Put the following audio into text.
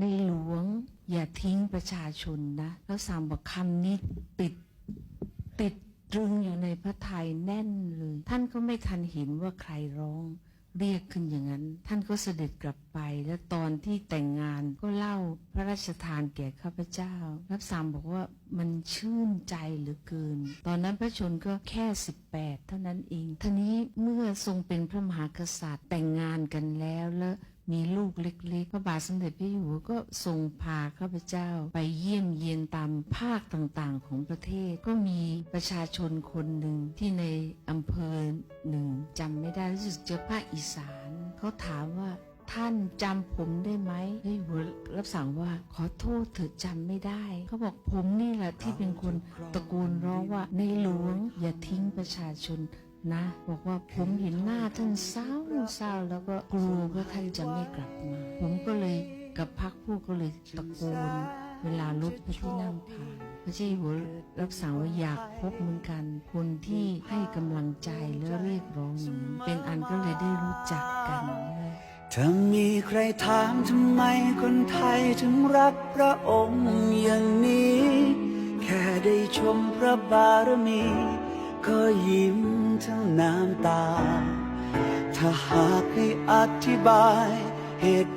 ในหลวงอย่าทิ้งประชาชนนะ แล้วสามบอกคำนี้ติดติดตรึงอยู่ในพระทัยแน่นเลย ท่านก็ไม่ทันเห็นว่าใครร้องเรียกขึ้นอย่างนั้น ท่านก็เสด็จกลับไป แล้วตอนที่แต่งงานก็เล่าพระราชทานแก่ข้าพเจ้า รับสามบอกว่ามันชื่นใจเหลือเกิน ตอนนั้นพระชนก็แค่ 18 เท่านั้นเองท่านี้เมื่อทรงเป็นพระมหากษัตริย์แต่งงานกันแล้วแล้ว มีลูกเล็กๆ พระบาทสมเด็จพระอยู่หัวก็ทรงพาข้าพเจ้า ไปเยี่ยมเยียนตามภาคต่างๆ ของประเทศ ก็มีประชาชนคนหนึ่งที่ในอำเภอหนึ่งจำไม่ได้รู้สึกจะภาคอีสาน เขาถามว่าท่านจำผมได้ไหมพระอยู่หัวรับสั่งว่าขอโทษเถิดจำไม่ได้ เขาบอกผมนี่แหละที่เป็นคนตะโกนร้องว่าในหลวงอย่าทิ้งประชาชน นะบอกว่าผมเห็นหน้าท่านเศร้าเศร้าแล้วก็กลัวว่าท่านจะไม่กลับมา ผมก็เลยกับพักพวกก็เลยตะโกนเวลารถพระที่นั่งผ่านพระเจ้าหัวรับสั่งว่าอยากพบเหมือนกัน คนที่ให้กำลังใจและเรียกร้องอย่างนั้นเป็นอันก็เลยได้รู้จักกันถ้ามีใครถามทำไมคนไทยถึงรักพระองค์อย่างนี้ แค่ได้ชมพระบารมี ก็ยิ้ม ทั้งน้ำตา ถ้าหากให้อธิบายเหตุ